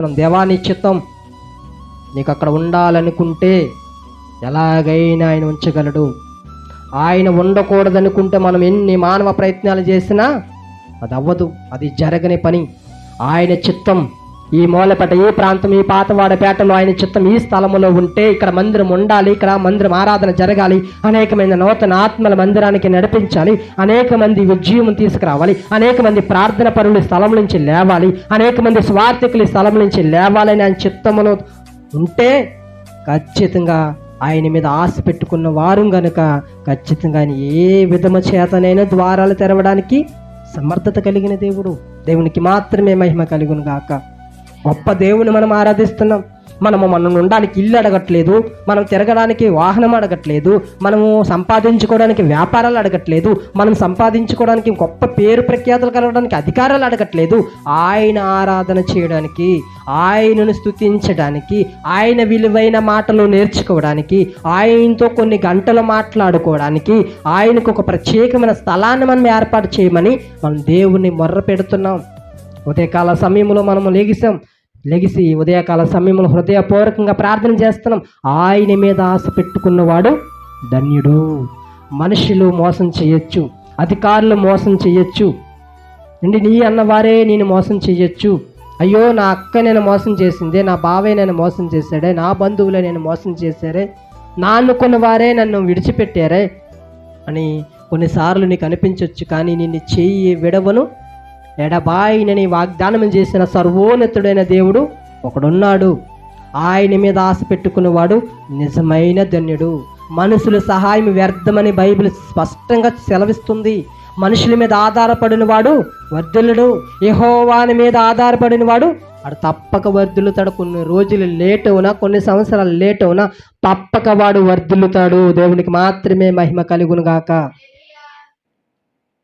మనం చిత్తం. నీకు అక్కడ ఉండాలనుకుంటే ఎలాగైనా ఆయన ఉంచగలడు. ఆయన ఉండకూడదనుకుంటే మనం ఎన్ని మానవ ప్రయత్నాలు చేసినా అది అవ్వదు అది జరగని పని. ఆయన చిత్తం ఈ మూలపేట ఈ ప్రాంతం ఈ పాతవాడపేటలో ఆయన చిత్తం ఈ స్థలములో ఉంటే ఇక్కడ మందిరం ఉండాలి ఇక్కడ మందిరం ఆరాధన జరగాలి అనేకమైన నూతన ఆత్మల మందిరానికి నడిపించాలి అనేక మంది ఉద్యమం తీసుకురావాలి అనేక మంది ప్రార్థన పరులు స్థలం నుంచి లేవాలి అనేక మంది స్వార్థికులు స్థలం నుంచి లేవాలని ఆయన చిత్తములో ఉంటే ఖచ్చితంగా ఆయన మీద ఆశ పెట్టుకున్న వారు గనుక ఖచ్చితంగా ఆయన ఏ విధము చేతనైనా ద్వారాలు తెరవడానికి సమర్థత కలిగిన దేవుడు. దేవునికి మాత్రమే మహిమ కలుగును గాక గొప్ప దేవుని మనం ఆరాధిస్తున్నాం. మనము మనం ఉండడానికి ఇల్లు అడగట్లేదు మనం తిరగడానికి వాహనం అడగట్లేదు మనము సంపాదించుకోవడానికి వ్యాపారాలు అడగట్లేదు మనం సంపాదించుకోవడానికి గొప్ప పేరు ప్రఖ్యాతులు కలగడానికి అధికారాలు అడగట్లేదు. ఆయన ఆరాధన చేయడానికి ఆయనను స్తుతించడానికి ఆయన విలువైన మాటలు నేర్చుకోవడానికి ఆయనతో కొన్ని గంటలు మాట్లాడుకోవడానికి ఆయనకు ఒక ప్రత్యేకమైన స్థలాన్ని మనం ఏర్పాటు చేయమని మనం దేవుణ్ణి మొర్ర పెడుతున్నాం ఉదయకాల సమయంలో మనము లెగిసాం లెగిసి ఉదయకాల సమయంలో హృదయపూర్వకంగా ప్రార్థన చేస్తున్నాం. ఆయన మీద ఆశ పెట్టుకున్నవాడు ధన్యుడు. మనుషులు మోసం చేయొచ్చు అధికారులు మోసం చేయొచ్చు. అండి నీ అన్నవారే నేను మోసం చేయొచ్చు. అయ్యో నా అక్క నేను మోసం చేసిందే నా బావే నేను మోసం చేశాడే నా బంధువులే నేను మోసం చేశారే నా అనుకున్న వారే నన్ను విడిచిపెట్టారే అని కొన్నిసార్లు నీకు అనిపించవచ్చు కానీ నిన్ను చెయ్యి విడవను. ఎడబాయినని వాగ్దానం చేసిన సర్వోన్నతుడైన దేవుడు ఒకడున్నాడు. ఆయన మీద ఆశ పెట్టుకున్నవాడు నిజమైన ధన్యుడు. మనుషుల సహాయం వ్యర్థమని బైబిల్ స్పష్టంగా సెలవిస్తుంది. మనుషుల మీద ఆధారపడిన వాడు వర్ధులుడు యహోవాని మీద ఆధారపడిన వాడు వాడు తప్పక వర్ధులుతాడు కొన్ని రోజులు లేట్ అవునా కొన్ని సంవత్సరాలు లేట్ అవునా తప్పక వాడు వర్ధులుతాడు దేవునికి మాత్రమే మహిమ కలుగునుగాక.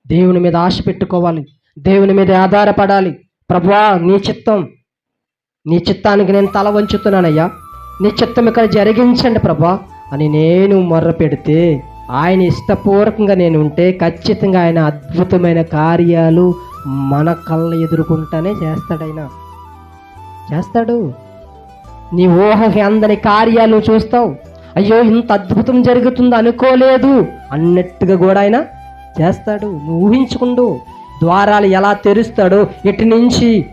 దేవుని మీద ఆశ పెట్టుకోవాలి. దేవుని మీద ఆధారపడాలి. ప్రభువా నీ చిత్తం. నీ చిత్తానికి నేను తల వంచుతున్నానయ్యా. నీ చిత్తం ఇక్కడ జరిగించండి ప్రభా అని నేను మొర్ర పెడితే ఆయన ఇష్టపూర్వకంగా నేను ఉంటే ఖచ్చితంగా ఆయన అద్భుతమైన కార్యాలు మన కళ్ళ ఎదుర్కొంటానే చేస్తాడైనా. చేస్తాడు. నీ ఊహకి అందని కార్యాలు చూస్తావు. అయ్యో ఇంత అద్భుతం జరుగుతుంది అనుకోలేదు అన్నట్టుగా కూడా ఆయన చేస్తాడు. నువ్వు ఊహించుకుండు. ద్వారాలు ఎలా తెరుస్తాడో ఎటు నుంచి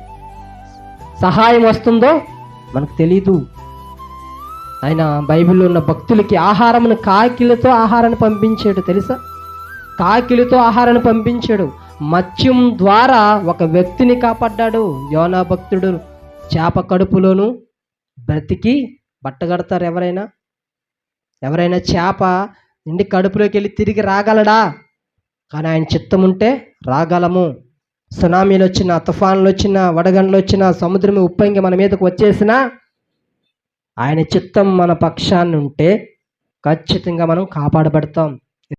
సహాయం వస్తుందో మనకు తెలీదు. ఆయన బైబిల్లో ఉన్న భక్తులకి ఆహారమును కాకిలతో ఆహారాన్ని పంపించాడు తెలుసా? కాకిలతో ఆహారాన్ని పంపించాడు. మత్స్యం ద్వారా ఒక వ్యక్తిని కాపాడ్డాడు. యోనా భక్తుడు చేప కడుపులోను బ్రతికి బట్టగడతారు ఎవరైనా. ఎవరైనా చేప నిండి కడుపులోకి వెళ్ళి తిరిగి రాగలడా? కానీ ఆయన చిత్తం ఉంటే రాగలము. సునామీలు వచ్చిన తుఫాన్లు వచ్చిన వడగండ్లు వచ్చిన సముద్రం ఉప్పొంగి మన మీదకు వచ్చేసినా ఆయన చిత్తం మన పక్షాన్ని ఉంటే ఖచ్చితంగా మనం కాపాడబడతాం.